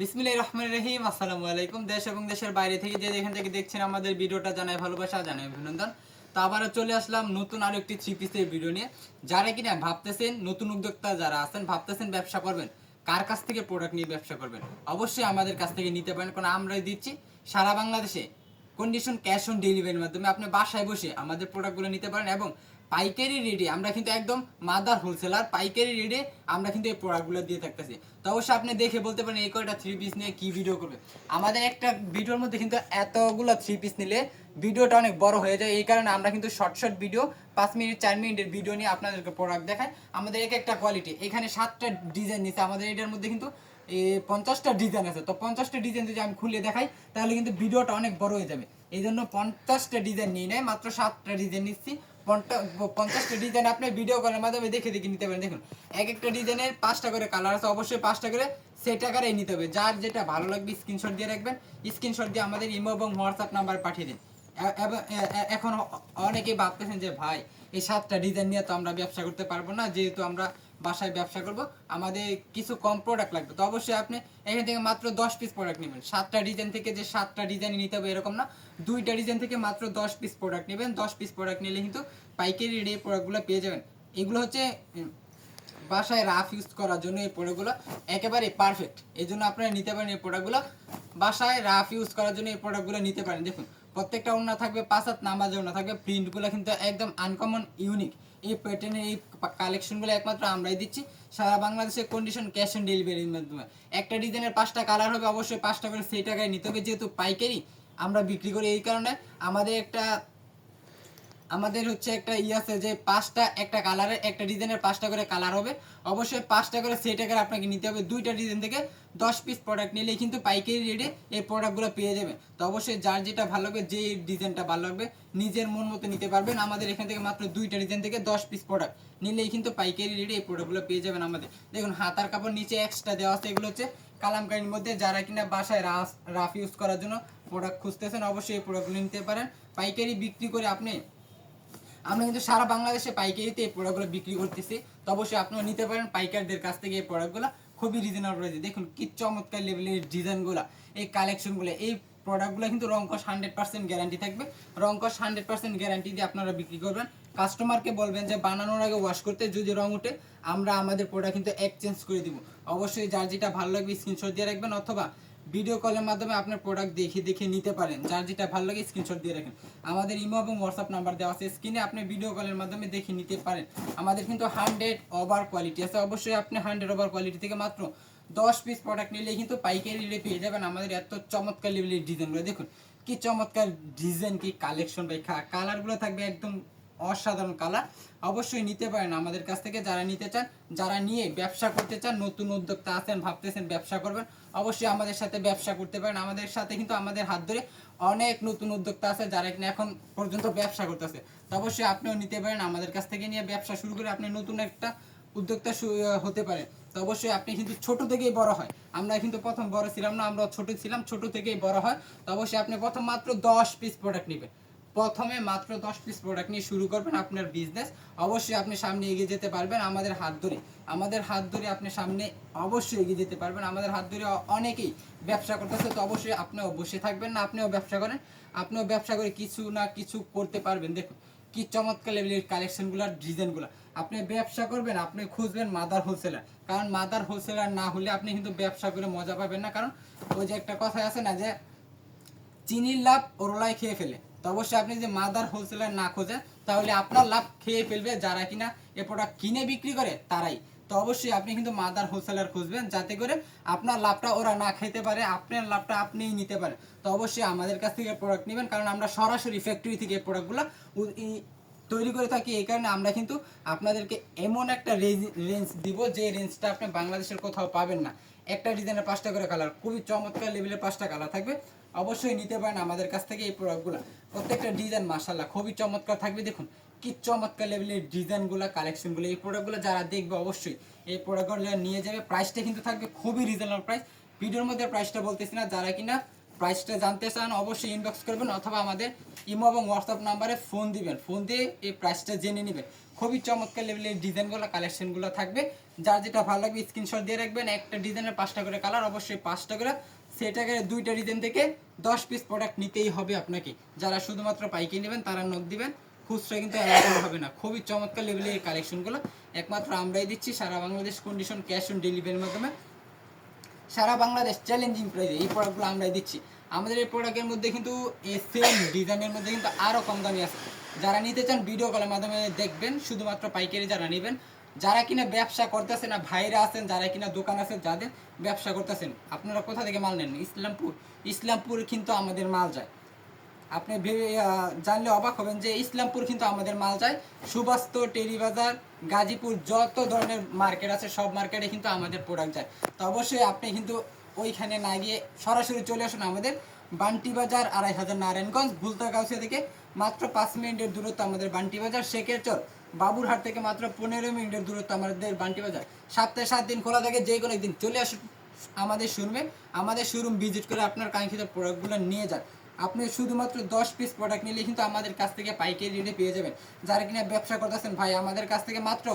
বিসমিল্লাহ রহমান রহিম, আসসালামু আলাইকুম। দেশ এবং দেশের বাইরে থেকে যে যেখান থেকে দেখছেন আমাদের ভিডিওটা জানাই ভালোবাসা জানাই অভিনন্দন। তো আবারও চলে আসলাম নতুন আরও একটি থ্রি পিসের ভিডিও নিয়ে। যারা কিনা ভাবতেছেন, নতুন উদ্যোক্তা যারা আছেন, ভাবতেছেন ব্যবসা করবেন, কার কাছ থেকে প্রোডাক্ট নিয়ে ব্যবসা করবেন? অবশ্যই আমাদের কাছ থেকে নিতে পারেন, কারণ আমরাই দিচ্ছি। সারা বাংলাদেশে কন্ডিশন ক্যাশ অন ডেলিভারির মাধ্যমে আপনি বাসায় বসে আমাদের প্রোডাক্টগুলো নিতে পারেন এবং পাইকারি রেটে আমরা কিন্তু একদম মাদার হোলসেলার পাইকারি রেটে আমরা কিন্তু এই প্রোডাক্টগুলো দিয়ে থাকতেছি। তো অবশ্যই আপনি দেখে বলতে পারেন এই কয়টা থ্রি পিস নিয়ে কী ভিডিও করবে। আমাদের একটা ভিডিওর মধ্যে কিন্তু এতগুলো থ্রি পিস নিলে ভিডিওটা অনেক বড় হয়ে যায়। এই কারণে আমরা কিন্তু শর্ট শর্ট ভিডিও পাঁচ মিনিট, চার মিনিটের ভিডিও নিয়ে আপনাদেরকে প্রোডাক্ট দেখাই। আমাদের এক একটা কোয়ালিটি এখানে সাতটা ডিজাইন নিচ্ছে আমাদের এটার মধ্যে কিন্তু পঞ্চাশটা ডিজাইন আছে। তো পঞ্চাশটা ডিজাইন যদি আমি খুলে দেখাই, তাহলে কিন্তু ভিডিওটা অনেক বড় হয়ে যাবে। এই জন্য পঞ্চাশটা ডিজাইন নিয়ে নেয়, মাত্র সাতটা ডিজাইন নিচ্ছি। পঞ্চা- পঞ্চাশটা ডিজাইন আপনি ভিডিও কলের মাধ্যমে দেখে দেখে নিতে পারেন। দেখুন, এক একটা ডিজাইনের পাঁচটা করে কালার আছে, অবশ্যই পাঁচটা করে সেট আকারে নিতে হবে। যার যেটা ভালো লাগবে স্ক্রিনশট দিয়ে রাখবেন। স্ক্রিনশট দিয়ে আমাদের ইমো এবং হোয়াটসঅ্যাপ নাম্বার পাঠিয়ে দিন। এখন অনেকেই ভাবতেছেন যে, ভাই, এই সাতটা ডিজাইন নিয়ে তো আমরা ব্যবসা করতে পারব না। যেহেতু আমরা বাসায় ব্যবসা করব, আমাদের কিছু কম প্রোডাক্ট লাগবে। তো অবশ্যই আপনি এখান থেকে মাত্র দশ পিস প্রোডাক্ট নেবেন। সাতটা ডিজাইন থেকে যে সাতটা ডিজাইন নিতে হবে এরকম না, দুইটা ডিজাইন থেকে মাত্র দশ পিস প্রোডাক্ট নেবেন। দশ পিস প্রোডাক্ট নিলে কিন্তু পাইকারি এই প্রোডাক্টগুলো পেয়ে যাবেন। এগুলো হচ্ছে বাসায় রাফ ইউজ করার জন্য এই প্রোডাক্টগুলো একেবারে পারফেক্ট এই জন্য আপনারা নিতে পারেন এই প্রোডাক্টগুলো বাসায় রাফ ইউজ করার জন্য এই প্রোডাক্টগুলো নিতে পারেন। দেখুন, প্রত্যেকটা ওনা থাকবে, পাঁচ হাত নামাজ ওনা থাকবে। প্রিন্টগুলো কিন্তু একদম আনকমন ইউনিক এই প্যাটার্নের এই কালেকশনগুলো একমাত্র আমরাই দিচ্ছি। সারা বাংলাদেশে কন্ডিশন ক্যাশ অন ডেলিভারির মাধ্যমে। একটা ডিজাইনের পাঁচটা কালার হবে, অবশ্যই পাঁচটা করে সেই টাকায় নিতে হবে। যেহেতু পাইকারি আমরা বিক্রি করি এই কারণে। আমাদের একটা আমাদের হচ্ছে একটা ই আছে যে পাঁচটা, একটা কালারের একটা ডিজাইনের পাঁচটা করে কালার হবে। অবশ্যই পাঁচটা করে সেট আকারে আপনাকে নিতে হবে। দুইটা ডিজাইন থেকে দশ পিস প্রোডাক্ট নিলে কিন্তু পাইকারি রেটে এই প্রোডাক্টগুলো পেয়ে যাবে। তো অবশ্যই যার যেটা ভালো লাগবে, যে ডিজাইনটা ভালো লাগবে, নিজের মন মতো নিতে পারবেন। আমাদের এখান থেকে মাত্র দুইটা ডিজাইন থেকে দশ পিস প্রোডাক্ট নিলেই কিন্তু পাইকারি রেটে এই প্রোডাক্টগুলো পেয়ে যাবেন আমাদের। দেখুন, হাতার কাপড় নিচে এক্সট্রা দেওয়া আছে। এগুলো হচ্ছে কালামকারির মধ্যে যারা কিনা বাসায় রাফ ইউজ করার জন্য প্রোডাক্ট খুঁজতেছেন, অবশ্যই এই প্রোডাক্টগুলো নিতে পারেন। পাইকারি বিক্রি করে আপনি আমরা কিন্তু সারা বাংলাদেশে পাইকারিতে এই প্রোডাক্টগুলো বিক্রি করতেছি। তো অবশ্যই আপনারা নিতে পারেন পাইকারদের কাছ থেকে এই প্রোডাক্টগুলো খুবই রিজনেবল প্রাইসে দেখুন, কি চমৎকার লেভেলের ডিজাইনগুলো এই কালেকশনগুলো এই প্রোডাক্টগুলো কিন্তু রংকশ হান্ড্রেড পার্সেন্ট গ্যারান্টি থাকবে। রংকশ হান্ড্রেড পার্সেন্ট গ্যারান্টি দিয়ে আপনারা বিক্রি করবেন। কাস্টমারকে বলবেন যে, বানানোর আগে ওয়াশ করতে, যদি রং উঠে আমরা আমাদের প্রোডাক্ট কিন্তু এক্সচেঞ্জ করে দিব। অবশ্যই যার যেটা ভালো লাগবে স্ক্রিনশট দিয়ে রাখবেন। অথবা ভিডিও কলের মাধ্যমে আপনার প্রোডাক্ট দেখে দেখে নিতে পারেন। যার যেটা ভালো লাগে স্ক্রিনশট দিয়ে রাখেন। আমাদের ইমো এবং হোয়াটসঅ্যাপ নাম্বার দেওয়া আছে। স্ক্রিনে আপনি ভিডিও কলের মাধ্যমে দেখে নিতে পারেন। আমাদের কিন্তু হান্ড্রেড ওভার কোয়ালিটি আছে। অবশ্যই আপনি হান্ড্রেড ওভার কোয়ালিটি থেকে মাত্র দশ পিস প্রোডাক্ট নিলে কিন্তু পাইকারি রেটে পেয়ে যাবেন আমাদের এত চমৎকার লেভেলের ডিজাইনগুলো দেখুন, কি চমৎকার ডিজাইন কি কালেকশন ভাই। কালারগুলো থাকবে একদম অসাধারণ কালার। অবশ্যই নিতে পারেন আমাদের কাছ থেকে যারা নিতে চান, যারা নিয়ে ব্যবসা করতে চান, নতুন উদ্যোক্তা আছেন, ভাবতেছেন ব্যবসা করবেন, অবশ্যই আমাদের সাথে ব্যবসা করতে পারেন। আমাদের সাথে কিন্তু আমাদের হাত ধরে অনেক নতুন উদ্যোক্তা আছে যারা কিনা এখন পর্যন্ত ব্যবসা করতেছে। তো অবশ্যই আপনিও নিতে পারেন, আমাদের কাছ থেকে নিয়ে ব্যবসা শুরু করে আপনি নতুন একটা উদ্যোক্তা হতে পারে তো অবশ্যই আপনি কিন্তু ছোট থেকেই বড় হয়। আমরা কিন্তু প্রথম বড় ছিলাম না, আমরা ছোট ছিলাম, ছোট থেকেই বড় হয়। তো অবশ্যই আপনি প্রথম মাত্র দশ পিস প্রোডাক্ট নেবেন। প্রথমে মাত্র দশ পিস প্রোডাক্ট নিয়ে শুরু করবেন আপনার বিজনেস অবশ্যই আপনি সামনে এগিয়ে যেতে পারবেন আমাদের হাত ধরে। আমাদের হাত ধরে আপনি সামনে অবশ্যই এগিয়ে যেতে পারবেন। আমাদের হাত ধরে অনেকেই ব্যবসা করতেছে, তো অবশ্যই আপনিও বসে থাকবেন না, আপনিও ব্যবসা করেন। আপনিও ব্যবসা করে কিছু না কিছু করতে পারবেন। দেখুন, কি চমৎকার লেভেলের কালেকশনগুলোর ডিজাইনগুলো আপনি ব্যবসা করবেন, আপনি খুঁজবেন মাদার হোলসেলার কারণ মাদার হোলসেলার না হলে আপনি কিন্তু ব্যবসা করে মজা পাবেন না। কারণ ওই যে একটা কথা আছে না যে, চিনির লাভ ওরলাই খেয়ে ফেলে। তো অবশ্যই আপনি যদি মাদার হোলসেলার না খোঁজেন, তাহলে আপনার লাভ খেয়ে ফেলবে যারা কিনা এ প্রোডাক্ট কিনে বিক্রি করে, তারাই। তো অবশ্যই আপনি কিন্তু মাদার হোলসেলার খুঁজবেন, যাতে করে আপনার লাভটা ওরা না খেতে পারে, আপনার লাভটা আপনিই নিতে পারেন। তো অবশ্যই আমাদের কাছ থেকে প্রোডাক্ট নেবেন, কারণ আমরা সরাসরি ফ্যাক্টরি থেকে প্রোডাক্টগুলো তৈরি করে থাকি। এই কারণে আমরা কিন্তু আপনাদেরকে এমন একটা রেঞ্জ দিব, যে রেঞ্জটা আপনি বাংলাদেশের কোথাও পাবেন না। একটা ডিজাইনের পাঁচটা করে কালার খুবই চমৎকার লেভেলের পাঁচটা কালার থাকবে। অবশ্যই নিতে পারেন আমাদের কাছ থেকে এই প্রোডাক্টগুলো। প্রত্যেকটা ডিজাইন মাসাল্লাহ খুবই চমৎকার থাকবে। দেখুন, কি চমৎকার লেভেলের ডিজাইনগুলো, কালেকশনগুলো। এই প্রোডাক্টগুলো যারা দেখবে, অবশ্যই এই প্রোডাক্টগুলো নিয়ে যাবে, প্রাইসটা কিন্তু থাকবে খুবই রিজনেবল প্রাইস ভিডিওর মধ্যে প্রাইসটা বলতেছি না, যারা কিনা প্রাইসটা জানতে চান, অবশ্যই ইনবক্স করবেন অথবা আমাদের ইমো এবং হোয়াটসঅ্যাপ নাম্বারে ফোন দিবেন। ফোন দিয়ে এই প্রাইসটা জেনে নেবেন। খুবই চমৎকার লেভেলের ডিজাইনগুলো, কালেকশনগুলো থাকবে। যার যেটা ভালো লাগবে স্ক্রিনশট দিয়ে রাখবেন। একটা ডিজাইনের পাঁচটা করে কালার অবশ্যই পাঁচটা করে সেটা করে দুইটা ডিজাইন থেকে দশ পিস প্রোডাক্ট নিতেই হবে আপনাকে। যারা শুধুমাত্র পাইকারি নেবেন, তারা নখ দিবেন, খুচরা কিন্তু অ্যাভেলেবল হবে না। খুবই চমৎকার লেভেলের এই কালেকশনগুলো একমাত্র আমরাই দিচ্ছি, সারা বাংলাদেশ কন্ডিশন ক্যাশ অন ডেলিভারির মাধ্যমে। সারা বাংলাদেশ চ্যালেঞ্জিং প্রাইসে এই প্রোডাক্টগুলো আমরাই দিচ্ছি। আমাদের এই প্রোডাক্টের মধ্যে কিন্তু এই সেম ডিজাইনের মধ্যে কিন্তু আরও কম দামি আছে। যারা নিতে চান ভিডিও কলের মাধ্যমে দেখবেন, শুধুমাত্র পাইকারি যারা নেবেন যারা কিনা ব্যবসা করতেছেন না ভাইরা আছেন, যারা কিনা দোকান আছে যাদের ব্যবসা করতেছেন, আপনারা কোথা থেকে মাল নেন? ইসলামপুর। ইসলামপুর কিন্তু আমাদের মাল যায়। আপনি জানলে অবাক হবেন যে ইসলামপুর কিন্তু আমাদের মাল যায়। সুবাস্ত টেরিবাজার গাজীপুর, যত ধরনের মার্কেট আছে, সব মার্কেটে কিন্তু আমাদের প্রোডাক্ট যায়। তো অবশ্যই আপনি কিন্তু ওইখানে না গিয়ে সরাসরি চলে আসুন আমাদের বান্টি বাজার আড়াই হাজার নারায়ণগঞ্জ ভুলতা গাউসিয়া থেকে মাত্র পাঁচ মিনিটের দূরত্ব আমাদের বান্টি বাজার শেখের চর বাবুরহাট থেকে মাত্র পনেরো মিনিটের দূরত্ব আমাদের বান্টি বাজার। সপ্তাহে সাত দিন খোলা থাকে যে কোনো একদিন চলে আসুন আমাদের শোরুমে আমাদের শোরুম ভিজিট করে আপনার কাঙ্ক্ষিত প্রোডাক্টগুলো নিয়ে যান। আপনি শুধুমাত্র দশ পিস প্রোডাক্ট নিলে কিন্তু আমাদের কাছ থেকে পাইকারি রেটে পেয়ে যাবেন। যারা কিনা ব্যবসা করতেছেন, ভাই, আমাদের কাছ থেকে মাত্র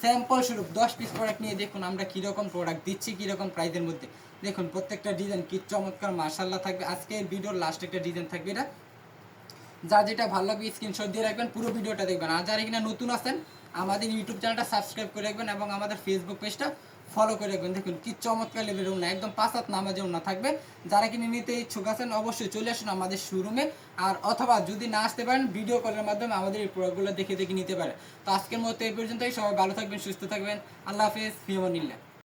স্যাম্পল স্বরূপ দশ পিস প্রোডাক্ট নিয়ে দেখুন আমরা কীরকম প্রোডাক্ট দিচ্ছি, কীরকম প্রাইসের মধ্যে। দেখুন, প্রত্যেকটা ডিজাইন কি চমৎকার মার্শাল্লাহ থাকবে। আজকের ভিডিওর লাস্ট একটা ডিজাইন থাকবে এটা। যা যেটা ভালো লাগবে স্ক্রিনশট দিয়ে রাখবেন, পুরো ভিডিওটা দেখবেন। আর যারা কিনা নতুন আছেন, আমাদের ইউটিউব চ্যানেলটা সাবস্ক্রাইব করে রাখবেন এবং আমাদের ফেসবুক পেজটা ফলো করে রাখবেন। দেখুন, কি চমৎকার লেভেলের উন্না একদম পাঁচ হাত নামাজে উন্না থাকবে। যারা কিনে নিতে ইচ্ছুক আছেন, অবশ্যই চলে আসুন আমাদের শোরুমে আর অথবা যদি না আসতে পারেন ভিডিও কলের মাধ্যমে আমাদের এই প্রোডাক্টগুলো দেখে দেখে নিতে পারেন। তো আজকের মতো এই পর্যন্তই। সবাই ভালো থাকবেন, সুস্থ থাকবেন। আল্লাহ হাফেজ। ফিয়ামানিল্লাহ